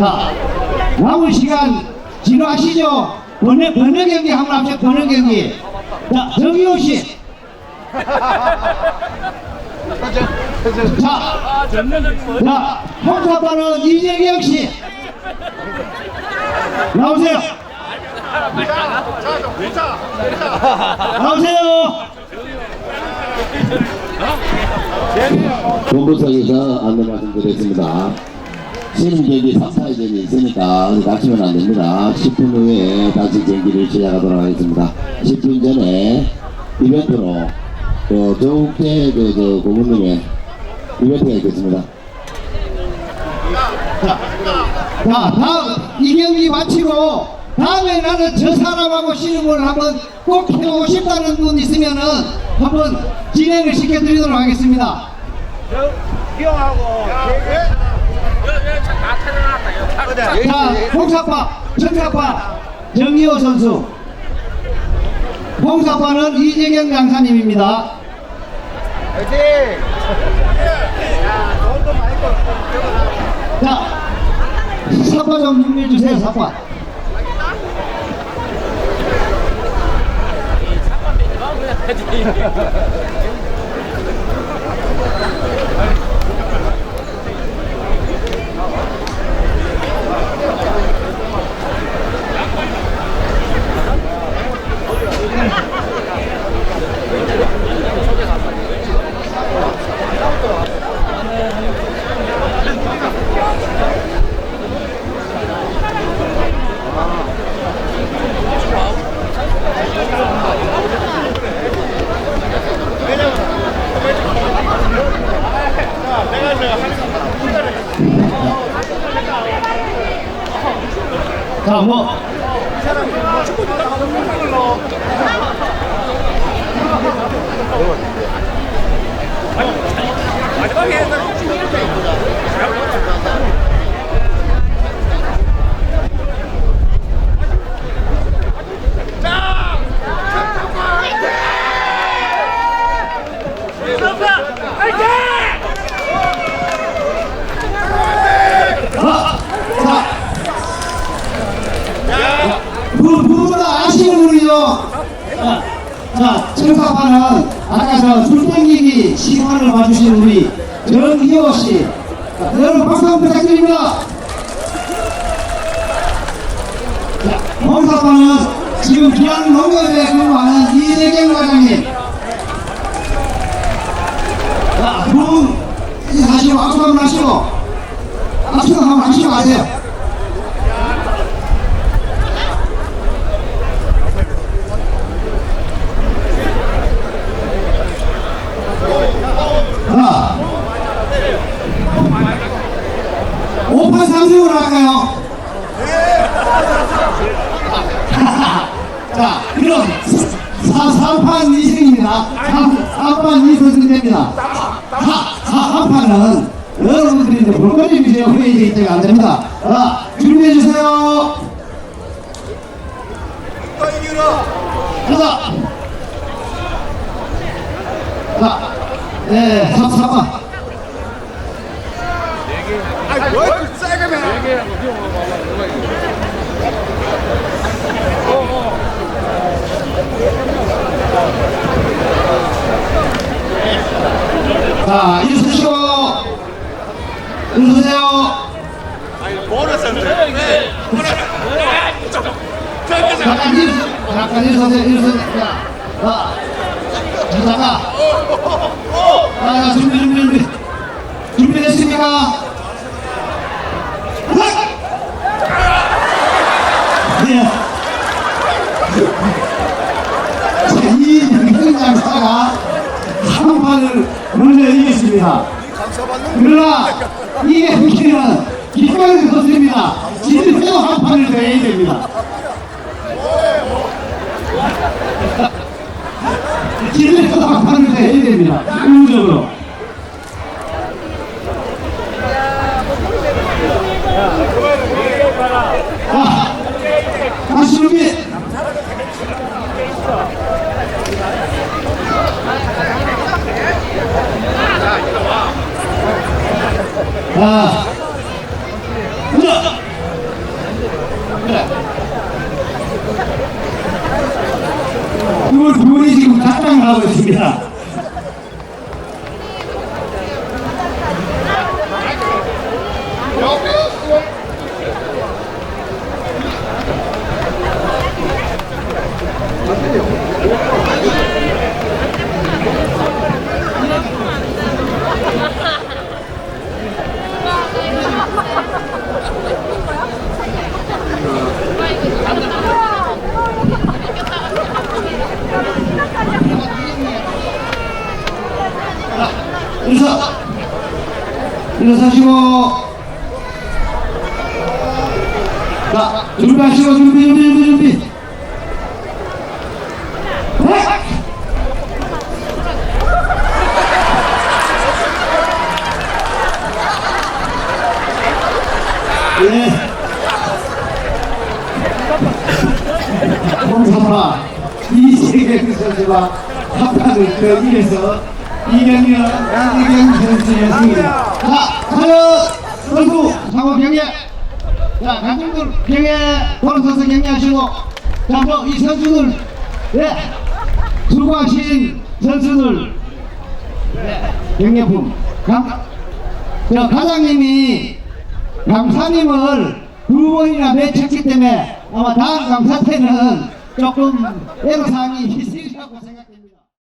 자, 남은 시간 지루하시죠? 번외, 번외 경기 한번 합시다, 번외 경기. 자, 정기호 씨. 자, 자, 홍사파는 이재경 씨. 나오세요. 나오세요. 본부석에서 안내 말씀드리겠습니다. 시름 경기 3타회전이 있으니까 어디 다치면 안 됩니다. 10분 후에 다시 경기를 시작하도록 하겠습니다. 10분 전에 이벤트로 그 정욱태 그, 그 고문님의 이벤트가 있겠습니다. 자, 다음 이 경기 마치고 다음에 나는 저 사람하고 씨름을 한번 꼭 해보고 싶다는 분 있으면은 한번 진행을 시켜드리도록 하겠습니다. 자, 홍사파, 청사파 정기호 선수. 홍사파는 이재경 강사님입니다. 자, 사파 좀 준비해 주세요, 사파. 자, 뭐. 부- 부부다 아시는 분이죠? 자, 자, 청사파는 아까 저 줄땡기기 시판을 봐주신 우리 정기호 씨. 자, 여러분 박수 한번 부탁드립니다. 자, 홍사파는 지금 기왕 농협에 근무하는 이재경 과장님. 자, 두분 인사하시고 박수 한번 하시고, 박수 한번 하시고 가세요. 자, 5판 3승으로 할까요? 자, 그럼 4, 4판 2승입니다. 4, 판 2승 됩니다. 4, 4판은 여러분들이 이제 볼거리 위주의 회의되기 때문에 안 됩니다. 자, 준비해 주세요. 가자. 자, 네, 3, 4판. 자, 일으서시고 일으서세요. 잠깐 일으서, 잠깐 일으서세요. 일으서세요. 자, 자, 자다가. 자, 준비, 준비, 준비. 준비됐습니까? 네. 자, 이 행장사가 한 판을 이겼습니다. 그러나 이 행기는 기권이 없습니다. 지금도 한 판을 더 해야 됩니다. 지금도 한 판을 더 해야 됩니다. 의무적으로. না 일어서시고. 자, 준비하시고, 준비, 준비, 준비, 준비. 네. 예. 홍사파 이 세계 선수가 합판을 더 이겨서 이경현 이경 선수의 승리입니다. 자, 선수 상호 경례. 자, 강중들 경례 돌아서서 경례하시고 자, 뭐이 선수들 예, 수고하신 선수들 예, 경례품 강, 저 과장님이 강사님을 두 번이나 배쳤기 때문에 아마 다음 강사 때는 조금 애로사항이 있을